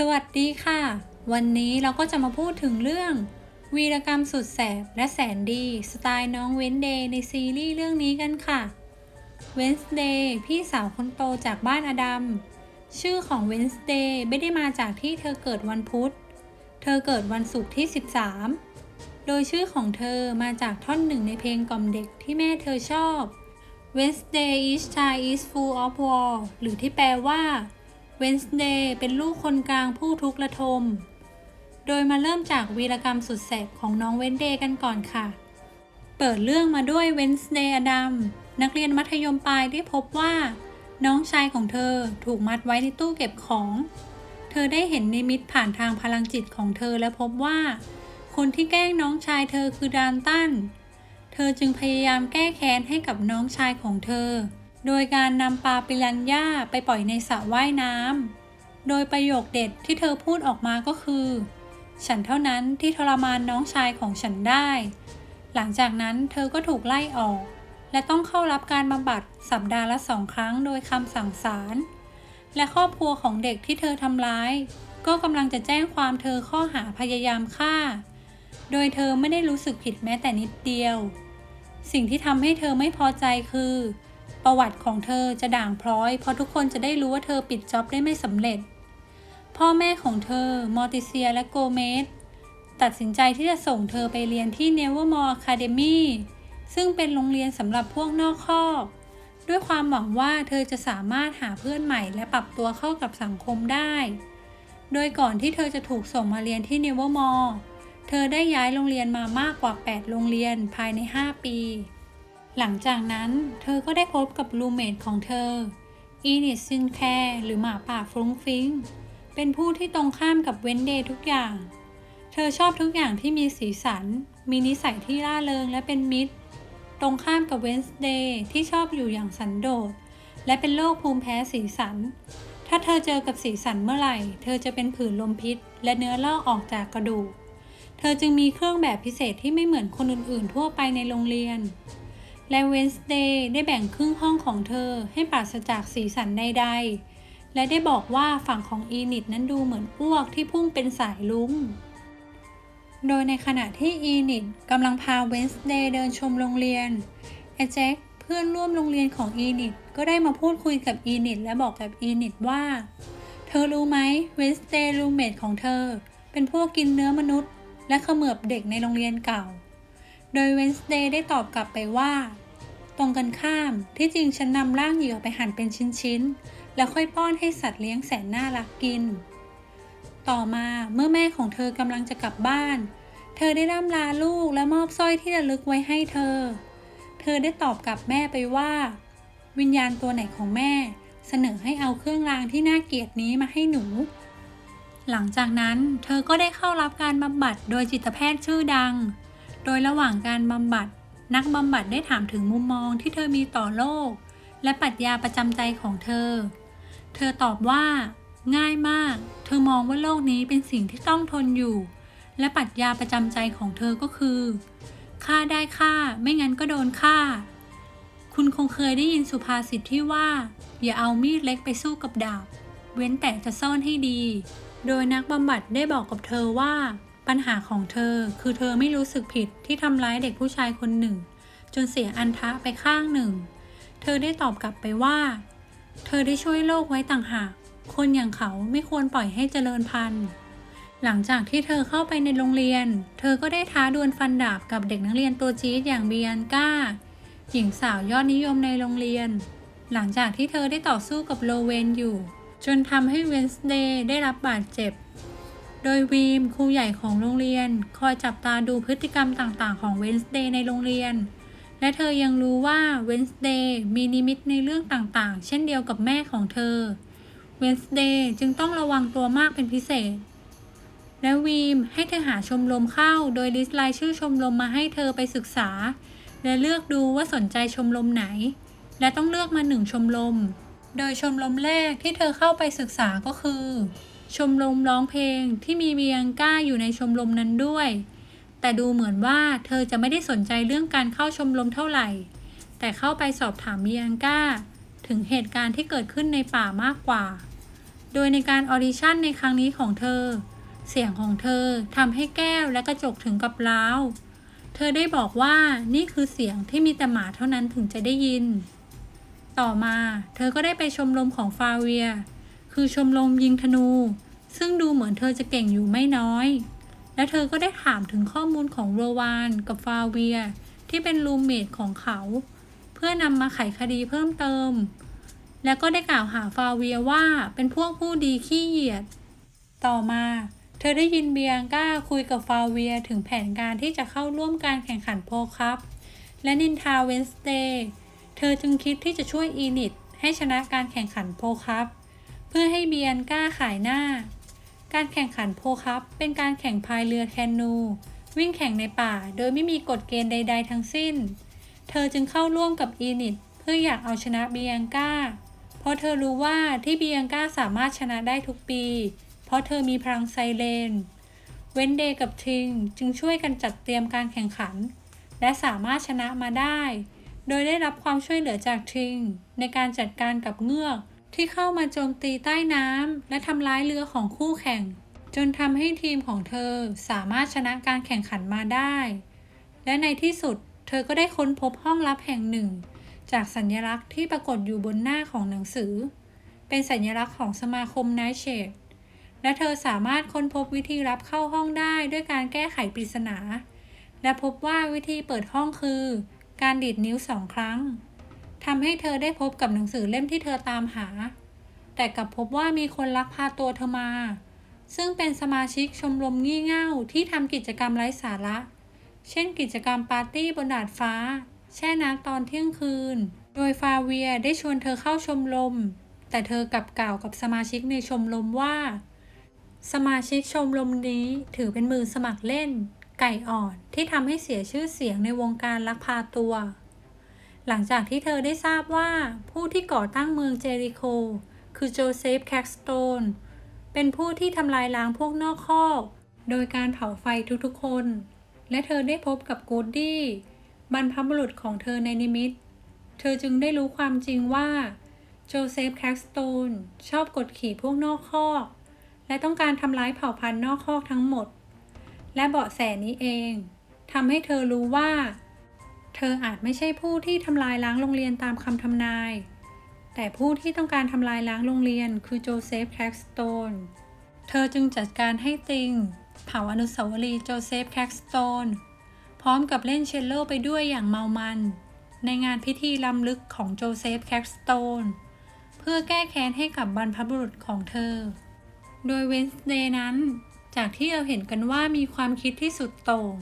สวัสดีค่ะ วันนี้เราก็จะมาพูดถึงเรื่อง วีรกรรมสุดแสบและแสนดี สไตล์น้องเวนเดย์ในซีรีส์เรื่องนี้กันค่ะเวนส์เดย์พี่สาวคนโตจากบ้านอดัม ชื่อของเวนส์เดย์ไม่ได้มาจากที่เธอเกิดวันพุธ เธอเกิดวันศุกร์ที่ 13 โดยชื่อของเธอมาจากท่อนหนึ่งในเพลงกล่อมเด็กที่แม่เธอชอบ Wednesday each child is full of war หรือที่แปลว่า Wednesday เป็นลูกคนกลางผู้ทุกข์ระทม โดยมาเริ่มจากวีรกรรมสุดแสบของน้องเวนเดย์กันก่อนค่ะ เปิดเรื่องมาด้วย Wednesday อดัมนักเรียนมัธยมปลายได้พบว่า น้องชายของเธอถูกมัดไว้ในตู้เก็บของ เธอได้เห็นนิมิตผ่านทางพลังจิตของเธอและพบว่า คนที่แกล้งน้องชายเธอคือดานตัน เธอจึงพยายามแก้แค้นให้กับน้องชายของเธอ โดยการนำปลาปิรันย่าไปปล่อยในสระว่ายน้ำ โดยประโยคเด็ดที่เธอพูดออกมาก็คือ ฉันเท่านั้นที่ทรมานน้องชายของฉันได้ หลังจากนั้นเธอก็ถูกไล่ออก และต้องเข้ารับการบำบัดสัปดาห์ละสองครั้งโดยคำสั่งศาล และครอบครัวของเด็กที่เธอทำร้าย ก็กำลังจะแจ้งความเธอข้อหาพยายามฆ่า โดยเธอไม่ได้รู้สึกผิดแม้แต่นิดเดียว สิ่งที่ทำให้เธอไม่พอใจคือ ประวัติของเธอจะด่างพร้อย เพราะทุกคนจะได้รู้ว่าเธอปิดจ็อบได้ไม่สำเร็จ พ่อแม่ของเธอ มอร์ติเซียและโกเมสตัดสินใจที่จะส่งเธอไปเรียนที่ Nevermore Academy ซึ่งเป็นโรงเรียนสำหรับพวกนอกคอก ด้วยความหวังว่าเธอจะสามารถหาเพื่อนใหม่และปรับตัวเข้ากับสังคมได้ โดยก่อนที่เธอจะถูกส่งมาเรียนที่ Nevermore เธอได้ย้ายโรงเรียนมามากกว่า 8 โรงเรียนภายใน 5 ปี หลังจากนั้นเธอก็ได้พบกับรูเมทของเธอ อีนิสซินแคร์หรือหมาป่าฟรุ้งฟิง เป็นผู้ที่ตรงข้ามกับเวนเดย์ทุกอย่าง เธอชอบทุกอย่างที่มีสีสัน มีนิสัยที่ร่าเริงและเป็นมิตร ตรงข้ามกับเวนส์เดย์ที่ชอบอยู่อย่างสันโดษ และเป็นโรคภูมิแพ้สีสัน ถ้าเธอเจอกับสีสันเมื่อไหร่ เธอจะเป็นผื่นลมพิษ และเนื้อลอกออกจากกระดูก เธอจึงมีเครื่องแบบพิเศษที่ไม่เหมือนคนอื่นๆ ทั่วไปในโรงเรียน และเวนส์เดย์ได้แบ่งครึ่งห้องของเธอให้ปราศจากสีสันใดๆ และได้บอกว่าฝั่งของอีนิดนั้นดูเหมือนอ้วกที่พุ่งเป็นสายลุ้ง โดยในขณะที่อีนิดกำลังพาเวนส์เดย์เดินชมโรงเรียนแอแจ็คเพื่อนร่วมโรงเรียนของอีนิดก็ได้มาพูดคุยกับอีนิดและบอกกับอีนิดว่า เธอรู้ไหมเวนส์เดย์รูเมทของเธอ เป็นพวกกินเนื้อมนุษย์ และเขมือบเด็กในโรงเรียนเก่า โดยเวนส์เดย์ได้ตอบกลับไปว่า ตรงกันข้ามที่จริงฉันนำร่างเหยื่อไปหั่นเป็นชิ้นๆ แล้วค่อยป้อนให้สัตว์เลี้ยงแสนน่ารักกิน ต่อมาเมื่อแม่ของเธอกำลังจะกลับบ้าน เธอได้ร่ำลาลูกและมอบสร้อยที่ระลึกไว้ให้เธอ เธอได้ตอบกลับแม่ไปว่า วิญญาณตัวไหนของแม่ เสนอให้เอาเครื่องรางที่น่าเกลียดนี้มาให้หนูหลังจากนั้นเธอก็ได้เข้ารับการบำบัดโดยจิตแพทย์ชื่อดัง โดยระหว่างการบำบัด นักบำบัดได้ถามถึงมุมมองที่เธอมีต่อโลก และปรัชญาประจำใจของเธอ เธอตอบว่า ง่ายมาก เธอมองว่าโลกนี้เป็นสิ่งที่ต้องทนอยู่ และปรัชญาประจำใจของเธอก็คือฆ่าได้ฆ่า ไม่งั้นก็โดนฆ่า คุณคงเคยได้ยินสุภาษิตที่ว่า อย่าเอามีดเล็กไปสู้กับดาบ เว้นแต่จะซ่อนให้ดี โดยนักบำบัดได้บอกกับเธอว่า ปัญหาของเธอคือเธอไม่รู้สึกผิดที่ทำร้ายเด็กผู้ชายคนหนึ่ง จนเสียอันทะไปข้างหนึ่ง เธอได้ตอบกลับไปว่า เธอได้ช่วยโลกไว้ต่างหาก คนอย่างเขาไม่ควรปล่อยให้เจริญพันธุ์ หลังจากที่เธอเข้าไปในโรงเรียน เธอก็ได้ท้าดวลฟันดาบกับเด็กนักเรียนตัวจี๊ดอย่างเบียนก้า หญิงสาวยอดนิยมในโรงเรียน หลังจากที่เธอได้ต่อสู้กับโลเวนอยู่ จนทำให้เวนส์เดย์ได้รับบาดเจ็บ โดยวีมครูใหญ่ของโรงเรียน คอยจับตาดูพฤติกรรมต่างๆ ของเวนส์เดย์ในโรงเรียน และเธอยังรู้ว่าเวนส์เดย์มีนิมิตในเรื่องต่างๆ เช่นเดียวกับแม่ของเธอเวนส์เดย์จึงต้องระวังตัวมากเป็นพิเศษ และวีมให้เธอหาชมรมเข้า โดยลิสต์รายชื่อชมรมมาให้เธอไปศึกษา และเลือกดูว่าสนใจชมรมไหน และต้องเลือกมาหนึ่งชมรม โดยชมรมแรกที่เธอเข้าไปศึกษาก็คือ ชมรมร้องเพลงที่มีเบียงก้าอยู่ในชมรมนั้นด้วย แต่ดูเหมือนว่าเธอจะไม่ได้สนใจเรื่องการเข้าชมรมเท่าไหร่ แต่เข้าไปสอบถามเบียงก้า ถึงเหตุการณ์ที่เกิดขึ้นในป่ามากกว่า โดยในการออดิชั่นในครั้งนี้ของเธอ เสียงของเธอทำให้แก้วและกระจกถึงกับร้าวเธอได้บอกว่านี่คือเสียงที่มีแต่หมาเท่านั้นถึงจะได้ยิน ต่อมาเธอก็ได้ไปชมรมของฟาเวีย คือชมรมยิงธนู ซึ่งดูเหมือนเธอจะเก่งอยู่ไม่น้อย และเธอก็ได้ถามถึงข้อมูลของโรวานกับฟาเวีย ที่เป็นรูมเมทของเขา เพื่อนำมาไขคดีเพิ่มเติม แล้วก็ได้กล่าวหาฟาเวียว่าเป็นพวกผู้ดีขี้เหยียด ต่อมาเธอได้ยินเบียงก้าคุยกับฟาเวียถึงแผนการที่จะเข้าร่วมการแข่งขันโพลครับ และนินทาเวนสเดย์เธอจึงคิดที่จะช่วยอีนิตให้ชนะการแข่งขันโพลครับ พื่อให้เบียนกล้าขายหน้า การแข่งขันโพครับเป็นการแข่งพายเรือแคนู วิ่งแข่งในป่าโดยไม่มีกฎเกณฑ์ใด ๆ ทั้งสิ้น เธอจึงเข้าร่วมกับอีนิตเพื่ออยากเอาชนะเบียงก้า เพราะเธอรู้ว่าที่เบียงก้าสามารถชนะได้ทุกปี เพราะเธอมีพลังไซเรนเวนเดย์กับทิงจึงช่วยกันจัดเตรียมการแข่งขัน และสามารถชนะมาได้ โดยได้รับความช่วยเหลือจากทิงในการจัดการกับเงือก ที่เข้ามาโจมตีใต้น้ำและทำร้ายเรือของคู่แข่ง จนทำให้ทีมของเธอสามารถชนะการแข่งขันมาได้ และในที่สุดเธอก็ได้ค้นพบห้องลับแห่งหนึ่ง จากสัญลักษณ์ที่ปรากฏอยู่บนหน้าของหนังสือ เป็นสัญลักษณ์ของสมาคมไนเชดและเธอสามารถค้นพบวิธีรับเข้าห้องได้ด้วยการแก้ไขปริศนา และพบว่าวิธีเปิดห้องคือ การดีดนิ้วสองครั้ง ทำให้เธอได้พบกับหนังสือเล่มที่เธอตามหา แต่กลับพบว่ามีคนลักพาตัวเธอมา ซึ่งเป็นสมาชิกชมรมงี่เง่าที่ทำกิจกรรมไร้สาระ เช่นกิจกรรมปาร์ตี้บนดาดฟ้า แช่น้ำตอนเที่ยงคืน โดยฟาเวียได้ชวนเธอเข้าชมรม แต่เธอกลับกล่าวกับสมาชิกในชมรมว่า สมาชิกชมรมนี้ถือเป็นมือสมัครเล่น ไก่อ่อนที่ทำให้เสียชื่อเสียงในวงการลักพาตัว หลังจากที่เธอได้ทราบว่าผู้ที่ก่อตั้งเมืองเจริโค คือโจเซฟแคคสโตน เป็นผู้ที่ทำลายล้างพวกนอกคอกโดยการเผาไฟทุกๆคน และเธอได้พบกับกูดดี้ บรรพบุรุษของเธอในนิมิต เธอจึงได้รู้ความจริงว่าโจเซฟแคคสโตนชอบกดขี่พวกนอกคอก และต้องการทำร้ายเผ่าพันธุ์นอกคอกทั้งหมด และเบาะแสนี้เองทำให้เธอรู้ว่า เธออาจไม่ใช่ผู้ที่ทำลายล้างโรงเรียนตามคำทำนาย แต่ผู้ที่ต้องการทำลายล้างโรงเรียนคือโจเซฟแคคสโตน เธอจึงจัดการให้ติง เผาอนุสาวรีย์โจเซฟแคคสโตน พร้อมกับเล่นเชลโลไปด้วยอย่างเมามัน ในงานพิธีล้ำลึกของโจเซฟแคคสโตน เพื่อแก้แค้นให้กับบรรพบุรุษของเธอ โดยเวนส์เดย์นั้น จากที่เราเห็นกันว่ามีความคิดที่สุดโต่ง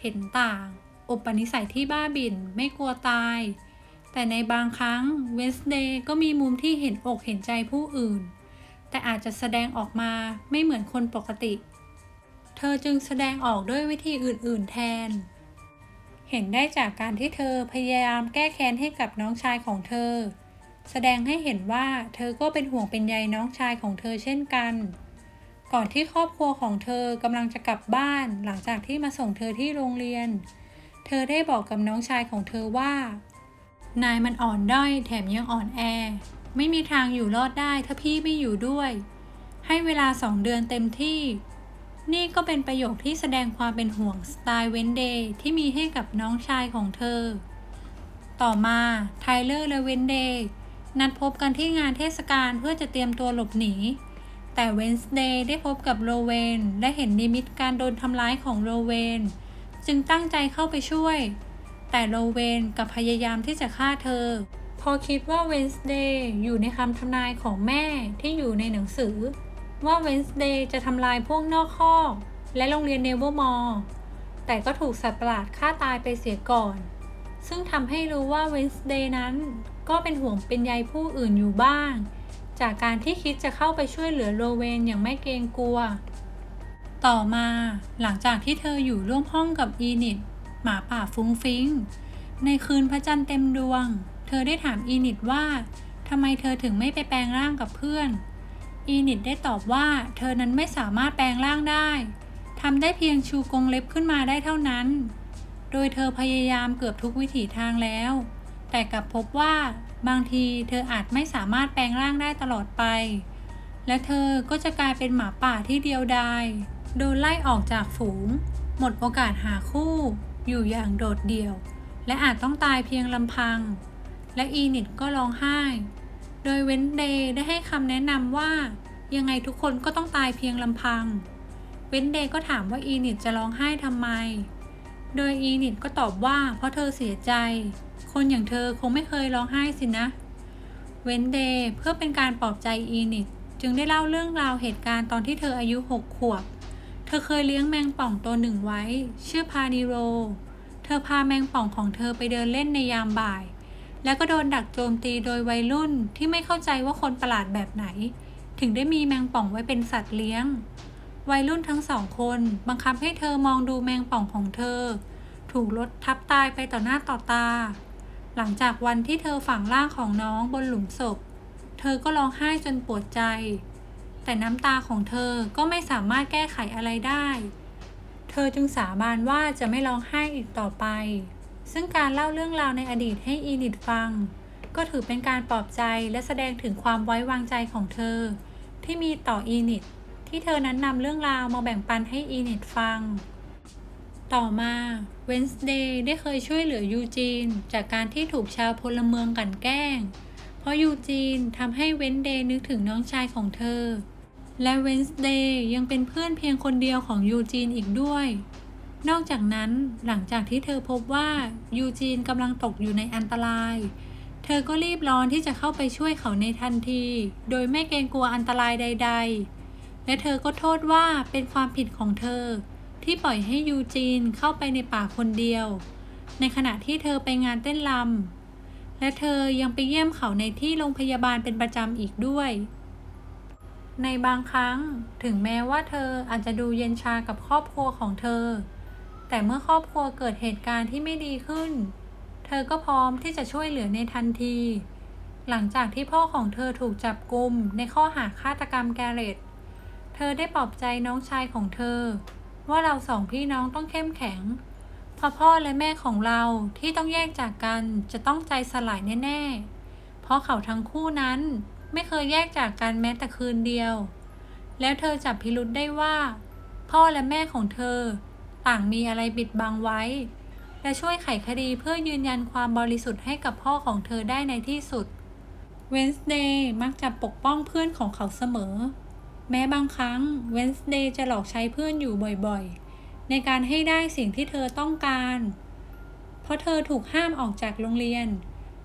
เห็นต่าง อุปนิสัยที่บ้าบิ่นไม่กลัวตาย แต่ในบางครั้งเวนส์เดย์ก็มีมุมที่เห็นอกเห็นใจผู้อื่น แต่อาจจะแสดงออกมาไม่เหมือนคนปกติ เธอจึงแสดงออกด้วยวิธีอื่น ๆ แทน เห็นได้จากการที่เธอพยายามแก้แค้นให้กับน้องชายของเธอ แสดงให้เห็นว่าเธอก็เป็นห่วงเป็นใยน้องชายของเธอเช่นกันก่อนที่ครอบครัวของเธอกำลังจะกลับบ้านหลังจากที่มาส่งเธอที่โรงเรียน เธอได้บอกกับน้องชายของเธอว่า นายมันอ่อนด้อยแถมยังอ่อนแอ ไม่มีทางอยู่รอดได้ถ้าพี่ไม่อยู่ด้วย ให้เวลาสองเดือนเต็มที่ นี่ก็เป็นประโยคที่แสดงความเป็นห่วงสไตล์เวนเดย์ที่มีให้กับน้องชายของเธอ ต่อมาไทเลอร์และเวนเดย์นัดพบกันที่งานเทศกาลเพื่อจะเตรียมตัวหลบหนี แต่เวนส์เดย์ได้พบกับโรเวน และเห็นนิมิตการโดนทำร้ายของโรเวน จึงตั้งใจเข้าไปช่วย แต่โรเวนกับพยายามที่จะฆ่าเธอ พอคิดว่าเวนส์เดย์อยู่ในคำทำนายของแม่ที่อยู่ในหนังสือ ว่าเวนส์เดย์จะทำลายพวกนอกคอและโรงเรียนเนเวอร์มอร์แต่ก็ถูกสัตว์ประหลาดฆ่าตายไปเสียก่อน ซึ่งทำให้รู้ว่าเวนส์เดย์นั้น ก็เป็นห่วงเป็นใยผู้อื่นอยู่บ้าง จากการที่คิดจะเข้าไปช่วยเหลือโรเวนอย่างไม่เกรงกลัว ต่อมาหลังจากที่เธออยู่ร่วมห้องกับอีนิดหมาป่าฟุ้งฟิ้ง ในคืนพระจันทร์เต็มดวง เธอได้ถามอีนิดว่าทำไมเธอถึงไม่ไปแปลงร่างกับเพื่อน อีนิดได้ตอบว่าเธอนั้นไม่สามารถแปลงร่างได้ทำได้เพียงชูกรงเล็บขึ้นมาได้เท่านั้น โดยเธอพยายามเกือบทุกวิถีทางแล้ว แต่กลับพบว่าบางทีเธออาจไม่สามารถแปลงร่างได้ตลอดไป และเธอก็จะกลายเป็นหมาป่าที่เดียวดาย โดนไล่ออกจากฝูง หมดโอกาสหาคู่ อยู่อย่างโดดเดี่ยว และอาจต้องตายเพียงลำพัง และอีนิดก็ร้องไห้ โดยเวนเดย์ได้ให้คำแนะนำว่า ยังไงทุกคนก็ต้องตายเพียงลำพัง เวนเดย์ก็ถามว่าอีนิดจะร้องไห้ทำไม โดยอีนิดก็ตอบว่าเพราะเธอเสียใจ คนอย่างเธอคงไม่เคยร้องไห้สินะ เวนเดย์เพื่อเป็นการปลอบใจอีนิดจึงได้เล่าเรื่องราวเหตุการณ์ตอนที่เธออายุหกขวบ เธอเคยเลี้ยงแมงป่องตัวหนึ่งไว้ ชื่อพานิโร เธอพาแมงป่องของเธอไปเดินเล่นในยามบ่าย แล้วก็โดนดักโจมตีโดยวัยรุ่นที่ไม่เข้าใจว่าคนประหลาดแบบไหน ถึงได้มีแมงป่องไว้เป็นสัตว์เลี้ยง วัยรุ่นทั้งสองคนบังคับให้เธอมองดูแมงป่องของเธอ ถูกรถทับตายไปต่อหน้าต่อตา หลังจากวันที่เธอฝังร่างของน้องบนหลุมศพ เธอก็ร้องไห้จนปวดใจ แต่น้ำตาของเธอก็ไม่สามารถแก้ไขอะไรได้ เธอจึงสาบานว่าจะไม่ร้องไห้อีกต่อไป ซึ่งการเล่าเรื่องราวในอดีตให้อีนิดฟัง ก็ถือเป็นการปลอบใจและแสดงถึงความไว้วางใจของเธอ ที่มีต่ออีนิดที่เธอนั้นนำเรื่องราวมาแบ่งปันให้อีนิดฟัง ต่อมาเวนส์เดย์ได้เคยช่วยเหลือยูจีน จากการที่ถูกชาวพลเมืองกลันแกล้ง เพราะยูจีนทำให้เวนส์เดย์นึกถึงน้องชายของเธอ และเวนส์เดย์ยังเป็นเพื่อนเพียงคนเดียวของยูจีนอีกด้วย นอกจากนั้นหลังจากที่เธอพบว่ายูจีนกำลังตกอยู่ในอันตราย เธอก็รีบร้อนที่จะเข้าไปช่วยเขาในทันที โดยไม่เกรงกลัวอันตรายใด ๆ และเธอก็โทษว่าเป็นความผิดของเธอ ที่ปล่อยให้ยูจีนเข้าไปในป่าคนเดียว ในขณะที่เธอไปงานเต้นรำและเธอยังไปเยี่ยมเขาในที่โรงพยาบาลเป็นประจำอีกด้วย ในบางครั้งถึงแม้ว่าเธออาจจะดูเย็นชากับครอบครัวของเธอ แต่เมื่อครอบครัวเกิดเหตุการณ์ที่ไม่ดีขึ้น เธอก็พร้อมที่จะช่วยเหลือในทันที หลังจากที่พ่อของเธอถูกจับกุมในข้อหาฆาตกรรมแกเรตเธอได้ปลอบใจน้องชายของเธอ ว่าเราสองพี่น้องต้องเข้มแข็งเพราะพ่อและแม่ของเราที่ต้องแยกจากกันจะต้องใจสลายแน่ ๆ เพราะเขาทั้งคู่นั้น ไม่เคยแยกจากกันแม้แต่คืนเดียว แล้วเธอจับพิรุษได้ว่า พ่อและแม่ของเธอ ต่างมีอะไรปิดบังไว้ และช่วยไขคดีเพื่อยืนยันความบริสุทธิ์ให้กับพ่อของเธอได้ในที่สุด เวนส์เดย์มักจะปกป้องเพื่อนของเขาเสมอ แม้บางครั้งเวนส์เดย์จะหลอกใช้เพื่อนอยู่บ่อยๆ ในการให้ได้สิ่งที่เธอต้องการ เพราะเธอถูกห้ามออกจากโรงเรียน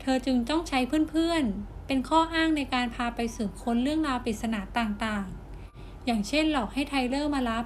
เธอจึงต้องใช้เพื่อนๆ เป็นข้ออ้างในการพาไปสืบค้นเรื่องราวปริศนาต่างๆ อย่างเช่นหลอกให้ไทเลอร์มารับ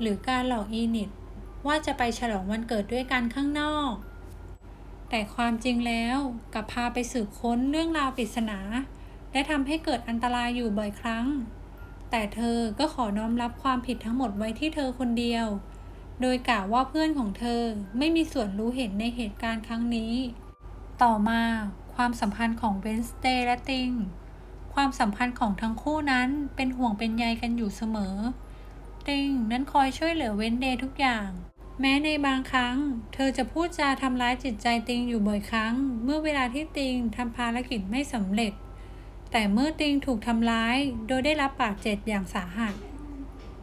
หรือการหลอกอีนิดว่าจะไปฉลองวันเกิดด้วยกันข้างนอก แต่ความจริงแล้วกับพาไปสืบค้นเรื่องราวปริศนา และทำให้เกิดอันตรายอยู่บ่อยครั้ง แต่เธอก็ขอน้อมรับความผิดทั้งหมดไว้ที่เธอคนเดียว โดยกล่าวว่าเพื่อนของเธอไม่มีส่วนรู้เห็นในเหตุการณ์ครั้งนี้ ต่อมา ความสัมพันธ์ของเวนสเตย์และติง ความสัมพันธ์ของทั้งคู่นั้นเป็นห่วงเป็นใยกันอยู่เสมอ ติงนั้นคอยช่วยเหลือเวนเดย์ทุกอย่าง แม้ในบางครั้ง เธอจะพูดจาทำร้ายจิตใจติงอยู่บ่อยครั้ง เมื่อเวลาที่ติงทำภารกิจไม่สำเร็จ แต่เมื่อติงถูกทำร้ายโดยได้รับบาดเจ็บอย่างสาหัส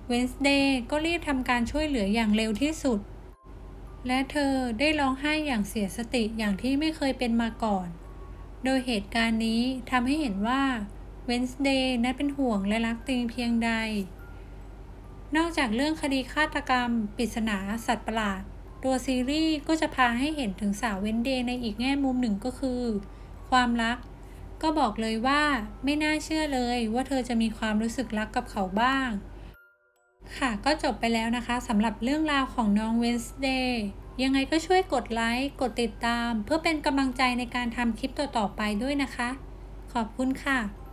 เวนสเดย์ก็รีบทำการช่วยเหลืออย่างเร็วที่สุด และเธอได้ร้องไห้อย่างเสียสติอย่างที่ไม่เคยเป็นมาก่อน โดยเหตุการณ์นี้ทำให้เห็นว่าเวนส์เดย์นั้นเป็นห่วงและรักติงเพียงใด นอกจากเรื่องคดีฆาตกรรม ปริศนา สัตว์ประหลาด ตัวซีรีส์ก็จะพาให้เห็นถึงสาวเวนเดย์ในอีกแง่มุมหนึ่งก็คือ ความรัก ก็บอกเลยว่าไม่น่าเชื่อเลยว่าเธอจะมีความรู้สึกรักกับเขาบ้าง ค่ะก็จบไปแล้วนะคะสำหรับเรื่องราวของน้องเวนส์เดย์ ยังไงก็ช่วยกดไลค์ กดติดตาม เพื่อเป็นกำลังใจในการทำคลิปต่อๆไปด้วยนะคะ ขอบคุณค่ะ